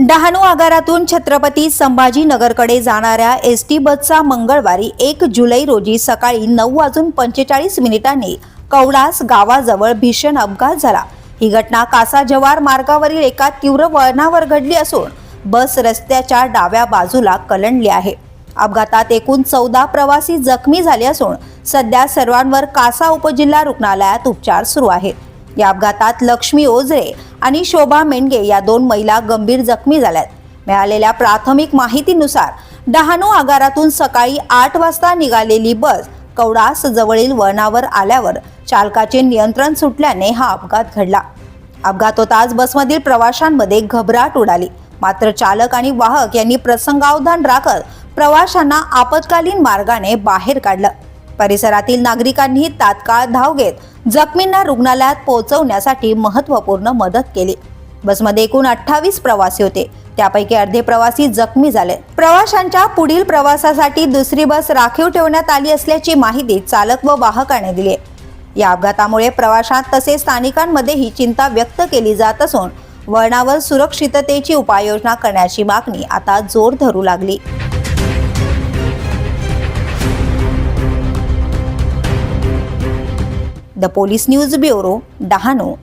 डहाणू आगारातून छत्रपती संभाजीनगरकडे जाणाऱ्या S T बसचा मंगळवारी एक जुलै रोजी सकाळी नऊ वाजून पंचेचाळीस मिनिटांनी कवडास गावाजवळ भीषण अपघात झाला. ही घटना कासा जवार मार्गावरील एका तीव्र वळणावर घडली असून बस रस्त्याच्या डाव्या बाजूला कलंडली आहे. अपघातात एकूण चौदा प्रवासी जखमी झाले असून सध्या सर्वांवर कासा उपजिल्हा रुग्णालयात उपचार सुरू आहेत. या अपघातात लक्ष्मी ओझरे आणि शोभा मेंढगे या दोन महिला गंभीर जखमी झाल्यात. मिळालेल्या प्राथमिक माहितीनुसार डहाणू आगारातून सकाळी आठ वाजता निघालेली बस कवडास जवळील वळणावर आल्यावर चालकाचे नियंत्रण सुटल्याने हा अपघात घडला. अपघात होताच बसमधील प्रवाशांमध्ये घबराट उडाली. मात्र चालक आणि वाहक यांनी प्रसंगावधान राखत प्रवाशांना आपत्कालीन मार्गाने बाहेर काढलं. परिसरातील नागरिकांनी तात्काळ धाव घेत जखमींना रुग्णालयात पोहोचवण्यासाठी महत्त्वपूर्ण मदत केली. बसमध्ये एकूण अठ्ठावीस प्रवासी होते. त्यापैकी अर्धे प्रवासी जखमी झाले. प्रवाशांच्या पुढील प्रवासासाठी दुसरी बस राखीव ठेवण्यात आली असल्याची माहिती चालक व वाहकाने दिली या अपघातामुळे प्रवाशांत तसेच स्थानिकांमध्येही चिंता व्यक्त केली जात असून वळणावर सुरक्षिततेची उपाययोजना करण्याची मागणी आता जोर धरू लागली. The Police News Bureau, Dahanu,